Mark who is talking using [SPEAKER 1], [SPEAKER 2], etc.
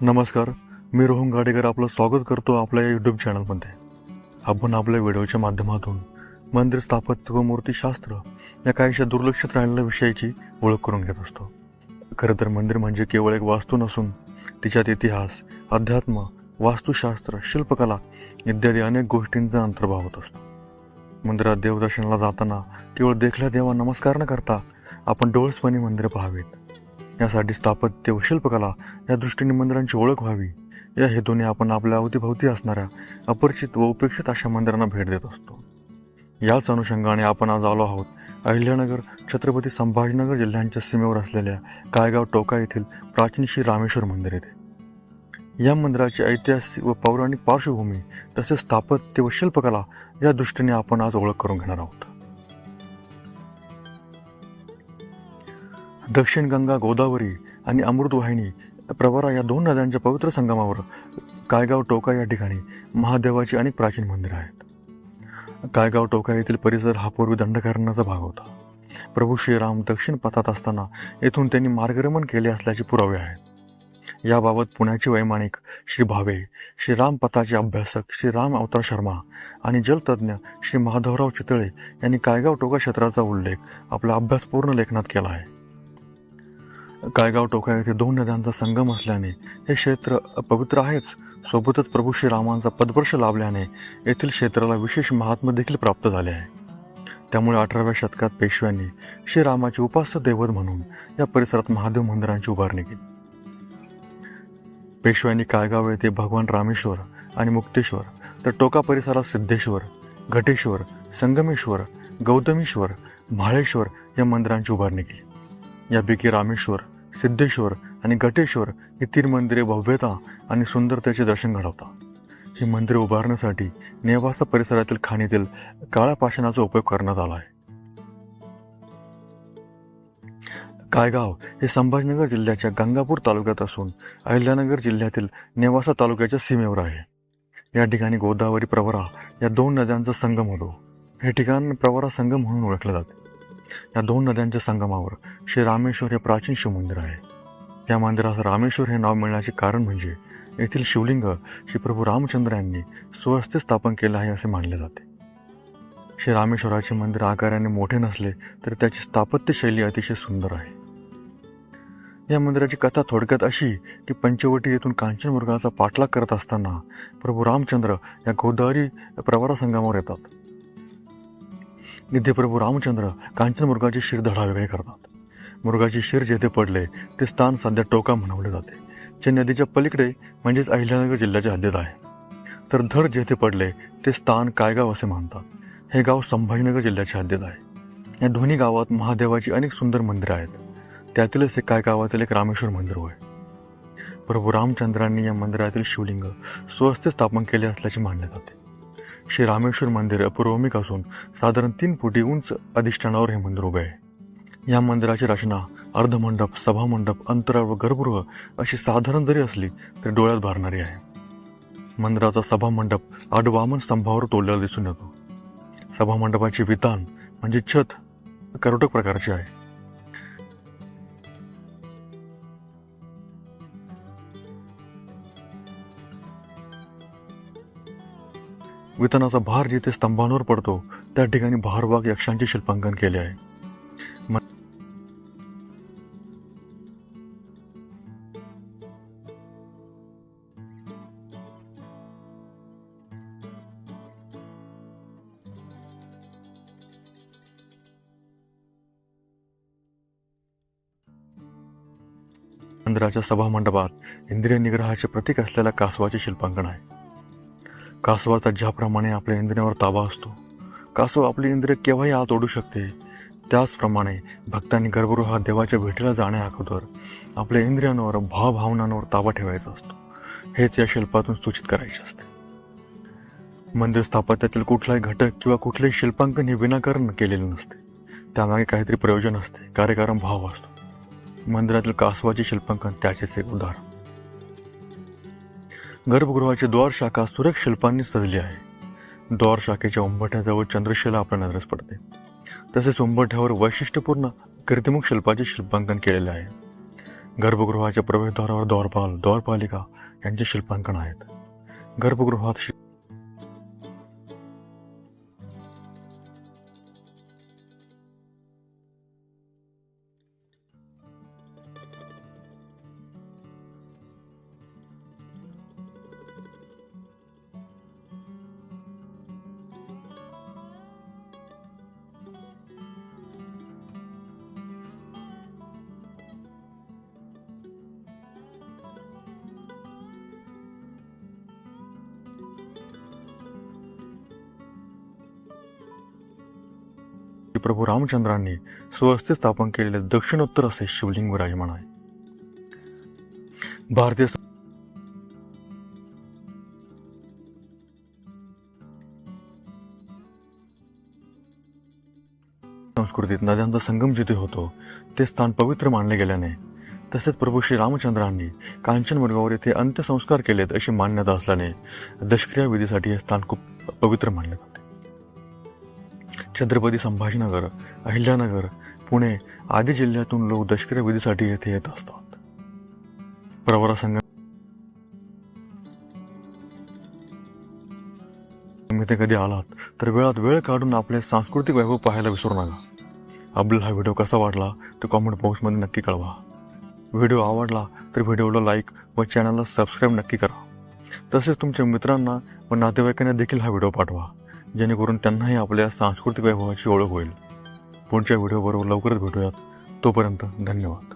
[SPEAKER 1] नमस्कार मी रोहन गाडेकर आपलं स्वागत करतो आपल्या या यूट्यूब चॅनलमध्ये आपण आपल्या व्हिडिओच्या माध्यमातून मंदिर स्थापत्य व मूर्तीशास्त्र या काहीशा दुर्लक्षित राहिलेल्या विषयाची ओळख करून घेत असतो. खरं तर मंदिर म्हणजे केवळ एक वास्तू नसून तिच्यात इतिहास अध्यात्म वास्तुशास्त्र शिल्पकला इत्यादी अनेक गोष्टींचा अंतर्भाव होत असतो. मंदिरात देवदर्शनाला जाताना केवळ देखल्या देवा नमस्कार न करता आपण डोळसपणे मंदिर पाहावीत. यासाठी स्थापत्य व शिल्पकला या दृष्टीने मंदिरांची ओळख व्हावी. या हेतूने आपण आपल्या अवतीभोवती असणाऱ्या अपरिचित व उपेक्षित अशा मंदिरांना भेट देत असतो. याच अनुषंगाने आपण आज आलो आहोत अहिल्यानगर छत्रपती संभाजीनगर जिल्ह्यांच्या सीमेवर असलेल्या कायगाव टोका येथील प्राचीन श्री रामेश्वर मंदिर येथे. या मंदिराची ऐतिहासिक व पौराणिक पार्श्वभूमी तसेच स्थापत्य व शिल्पकला या दृष्टीने आपण आज ओळख करून घेणार आहोत. दक्षिण गंगा गोदावरी आणि अमृतवाहिनी प्रवरा या दोन नद्यांच्या पवित्र संगमावर कायगाव टोका या ठिकाणी महादेवाची अनेक प्राचीन मंदिरं आहेत. कायगाव टोका येथील परिसर हा पूर्वी दंडकारण्याचा भाग होता. प्रभू श्रीराम दक्षिण पथात असताना येथून त्यांनी मार्गक्रमण केले असल्याचे पुरावे आहेत. याबाबत पुण्याचे वैमानिक श्री भावे श्री राम पथाचे अभ्यासक श्री राम अवतार शर्मा आणि जलतज्ञ श्री माधवराव चितळे यांनी कायगाव टोका क्षेत्राचा उल्लेख आपल्या अभ्यासपूर्ण लेखनात केला आहे. कायगाव टोका येथे दोन नद्यांचा संगम असल्याने हे क्षेत्र पवित्र आहेच. सोबतच प्रभू श्रीरामांचा पदस्पर्श लाभल्याने येथील क्षेत्राला विशेष महात्म्य देखील प्राप्त झाले आहे. त्यामुळे अठराव्या शतकात पेशव्यांनी श्रीरामाचे उपास्य दैवत म्हणून या परिसरात महादेव मंदिरांची उभारणी केली. पेशव्यांनी कायगाव येथे भगवान रामेश्वर आणि मुक्तेश्वर तर टोका परिसरात सिद्धेश्वर घटेश्वर संगमेश्वर गौतमेश्वर म्हाळेश्वर या मंदिरांची उभारणी केली. यापैकी रामेश्वर सिद्धेश्वर आणि गटेश्वर ही तीन मंदिरे भव्यता आणि सुंदरतेचे दर्शन घडवतात. ही मंदिरे उभारण्यासाठी नेवासा परिसरातील खाणीतील काळ्या पाषाणाचा उपयोग करण्यात आला आहे. कायगाव हे संभाजीनगर जिल्ह्याच्या गंगापूर तालुक्यात असून अहिल्यानगर जिल्ह्यातील नेवासा तालुक्याच्या सीमेवर आहे. या ठिकाणी गोदावरी प्रवरा या दोन नद्यांचा संगम होतो. हे ठिकाण प्रवरा संगम म्हणून ओळखले जाते. या दोन नद्यांच्या संगमावर श्री रामेश्वर हे प्राचीन शिवमंदिर आहे. या मंदिरास रामेश्वर हे नाव मिळण्याचे कारण म्हणजे येथील शिवलिंग श्री प्रभू रामचंद्र यांनी स्वहस्ते स्थापन केलं आहे असे मानले जाते. श्री रामेश्वराचे मंदिर आकाराने मोठे नसले तरी त्याची स्थापत्यशैली अतिशय सुंदर आहे. या मंदिराची कथा थोडक्यात अशी की पंचवटी येथून कांचनमृगाचा पाठलाग करत असताना प्रभू रामचंद्र या गोदावरी प्रवारा संगमावर येतात. इथे प्रभू रामचंद्र कांचन मृगाचे शिर धडा वेगळे करतात. मृगाचे शिर जेथे पडले ते स्थान सध्या टोका म्हणवले जाते. जे नदीच्या पलीकडे म्हणजेच अहिल्यानगर जिल्ह्याच्या हद्दीत आहे. तर धर जेथे पडले ते स्थान कायगाव असे मानतात? हे गाव संभाजीनगर जिल्ह्याच्या हद्दीत आहे. या दोन्ही गावात महादेवाची अनेक सुंदर मंदिरं आहेत. त्यातीलच हे काय गावातील एक रामेश्वर मंदिर होय? प्रभू रामचंद्रांनी या मंदिरातील शिवलिंग स्वस्ते स्थापन केले असल्याचे मानले जाते. श्री रामेश्वर मंदिर अपूर्वमिक असून साधारण तीन फुटी उंच अधिष्ठानावर हे मंदिर उभे आहे. या मंदिराची रचना अर्धमंडप सभामंडप अंतराळ व गर्भगृह अशी साधारण जरी असली तरी डोळ्यात भरणारी आहे. मंदिराचा सभामंडप आडवामन स्तंभावर तोडलेला दिसून येतो. सभामंडपाचे विधान म्हणजे छत करोटक प्रकारचे आहे. वितनाचा भार जिथे स्तंभांवर पडतो त्या ठिकाणी भारवाग यक्षांचे शिल्पांकन केले आहे. म- मंदिराच्या सभामंडपात इंद्रिय निग्रहाचे प्रतीक असलेल्या कासवाचे शिल्पांकन आहे. कासवाचा ज्याप्रमाणे आपल्या इंद्रियावर ताबा असतो कासव आपली इंद्रिय केव्हाही आत ओढू शकते त्याचप्रमाणे भक्तांनी गर्भगृहात देवाच्या भेटीला जाण्या अगोदर आपल्या इंद्रियांवर भावभावनांवर ताबा ठेवायचा असतो. हेच या शिल्पातून सूचित करायचे असते. मंदिर स्थापत्यातील कुठलाही घटक किंवा कुठलेही शिल्पांकन हे विनाकारण केलेले नसते. त्यामागे काहीतरी प्रयोजन असते कार्यकारण भाव असतो. मंदिरातील कासवाचे शिल्पांकन त्याचेच एक उदाहरण. गर्भगृहाची द्वार शाखा सुरेख शिल्पांनी सजली आहे. द्वार शाखेच्या उंबरठ्याजवळ चंद्रशिला आपल्या नजरेस पडते. तसेच उंबरठ्यावर वैशिष्ट्यपूर्ण कीर्तिमुख शिल्पाचे शिल्पांकन केलेले आहे. गर्भगृहाच्या प्रवेशद्वारावर द्वारपाल द्वारपालिका यांचे शिल्पांकन आहेत. गर्भगृहात शि- प्रभू रामचंद्रांनी स्वस्ती स्थापन केलेले दक्षिणोत्तर असे शिवलिंग विराजमान आहे. भारतीय संस्कृतीत नद्यांचा संगम जिथे होतो ते स्थान पवित्र मानले गेल्याने तसेच प्रभू श्री रामचंद्रांनी कांचनमर्गावर येथे अंत्यसंस्कार केलेत अशी मान्यता असल्याने दशक्रिया विधीसाठी हे स्थान खूप पवित्र मानले जाते. छत्रपती संभाजीनगर अहिल्यानगर पुणे आदी जिल्ह्यातून लोक दशकऱ्या विधीसाठी येथे येत असतात. प्रवरा संघ तुम्ही ते कधी आलात तर वेळात वेळ काढून आपले सांस्कृतिक वैभव पाहायला विसरू नका. आपल्याला हा व्हिडिओ कसा वाटला तो कॉमेंट बॉक्समध्ये नक्की कळवा. व्हिडिओ आवडला तर व्हिडिओला लाईक व चॅनलला सबस्क्राईब नक्की करा. तसेच तुमच्या मित्रांना व नातेवाईकांना देखील हा व्हिडिओ पाठवा. जेणेकरून त्यांनाही आपल्या सांस्कृतिक वैभवाची ओळख होईल. पुढच्या व्हिडिओबरोबर लवकरच भेटूयात. तोपर्यंत धन्यवाद.